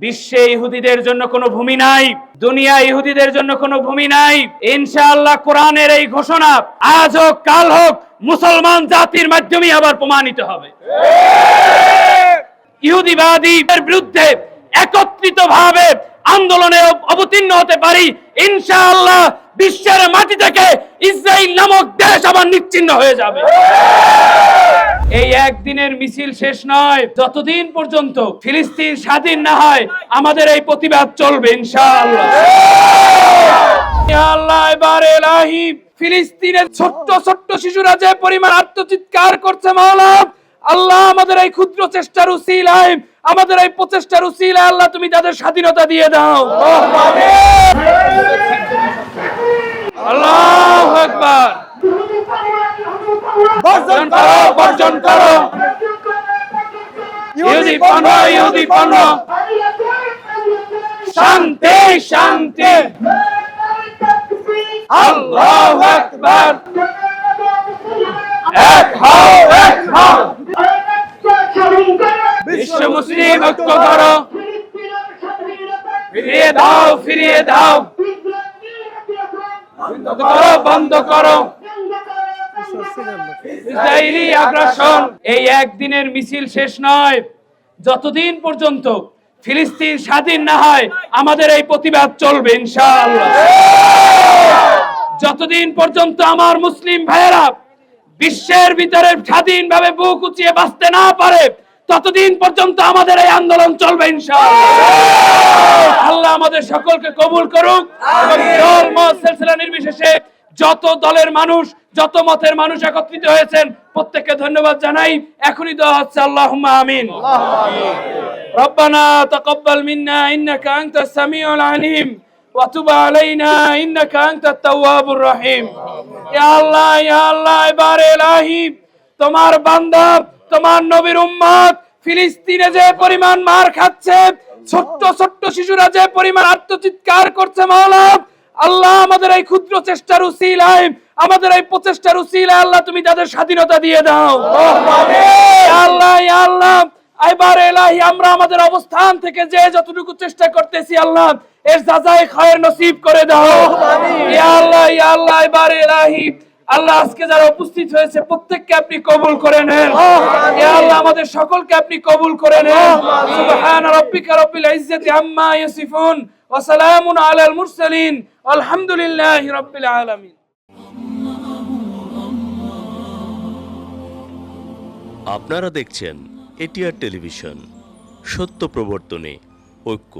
বিশ্বে ইহুদিদের জন্য কোনো ভূমি নাই, দুনিয়া ইহুদিদের জন্য কোনো ভূমি নাই। ইনশাআল্লাহ কোরআনের এই ঘোষণা আজ হোক, কাল হোক, মুসলমান জাতির মাধ্যমে আবার প্রমাণিত হবে। ইহুদিবাদীদের বিরুদ্ধে একত্রিত ভাবে আন্দোলনে অবতীর্ণ হতে পারি, ইনশাআল্লাহ বিশ্বের মাটি থেকে ইসরায়েল নামক দেশ আবার নিচ্ছিন্ন হয়ে যাবে। এই একদিনের মিছিল শেষ নয়। যতদিন পর্যন্ত ফিলিস্তিন স্বাধীন না হয়, আমাদের এই প্রতিবাদ চলবে ফিলিস্তিনের ছোট্ট ছোট্ট শিশুরা যে পরিমাণ আত্মচিৎকার করছে আল্লাহ আমাদের এই ক্ষুদ্র চেষ্টার উসিলায়, আমাদের এই প্রচেষ্টার উসিলায়, আল্লাহ, তুমি তাদের স্বাধীনতা দিয়ে দাও। আল্লাহু! বর্জন করো বর্জন করো। ইহুদি পণ্য ইহুদি পণ্য শান্তি শান্তি। আল্লাহু আকবার। এক হও এক হও। বিশ্ব মুসলিম ঐক্য করো। ফিরিয়ে দাও ফিরিয়ে দাও। বন্ধ করো বন্ধ করো। ইসরায়েলি আগ্রাসন এই একদিনের মিছিল শেষ নয়। যতদিন পর্যন্ত ফিলিস্তিন স্বাধীন না হয় আমাদের এই প্রতিবাদ চলবে ইনশাআল্লাহ। যতদিন পর্যন্ত আমার মুসলিম ভাইয়েরা বিশ্বের ভিতরে স্বাধীনভাবে বুক উঁচিয়ে বাঁচতে না পারে ততদিন পর্যন্ত আমাদের এই আন্দোলন চলবে ইনশাআল্লাহ। আল্লাহ আমাদের সকলকে কবুল করুক এবং দল সিলসিলা নির্বিশেষে যত দলের মানুষ, যত মতের মানুষ একত্রিত হয়েছেন, প্রত্যেককে ধন্যবাদ জানাই। এখনই দেওয়া হচ্ছে, আল্লাহুম্মা আমিন। ربنا تقبل منا انك انت السميع العليم وتب علينا انك انت التواب الرحيم يا الله يا الله بار الهي তোমার বান্দা, তোমার নবীর উম্মত, ফিলিস্তিনে যে পরিমাণ মার খাচ্ছে, ছোট্ট ছোট্ট শিশুরা যে পরিমাণ আত্মচিৎকার করছে মাওলানা আল্লাহ আমাদের এই ক্ষুদ্র চেষ্টার উসিলায় আমাদের এই প্রচেষ্টার উসিলায় আল্লাহ তুমি তাদের স্বাধীনতা দিয়ে দাও। আল্লাহ আল্লাহ এবার এলাহি আমরা আমাদের অবস্থান থেকে যে যতটুকু চেষ্টা করতেছি আল্লাহ এর যাচাই খায়ের নসিব করে দাও। ইয়া আল্লাহ ইয়া আল্লাহ এবার এলাহি আল্লাহ আজকে যারা উপস্থিত হয়েছে প্রত্যেককে আপনি কবুল করে নেন। আল্লাহ আমাদের সকলকে আপনি কবুল করে নেন। সুবহান রাব্বিকা রাব্বিল ইজ্জাতি আম্মা ইয়াসিফুন ওয়া সালামুন আলাল মুরসালিন। আলহামদুলিল্লাহি রাব্বিল আলামিন। আপনারা দেখছেন এটিআর টেলিভিশন সত্য প্রবর্তনে ঐক্য।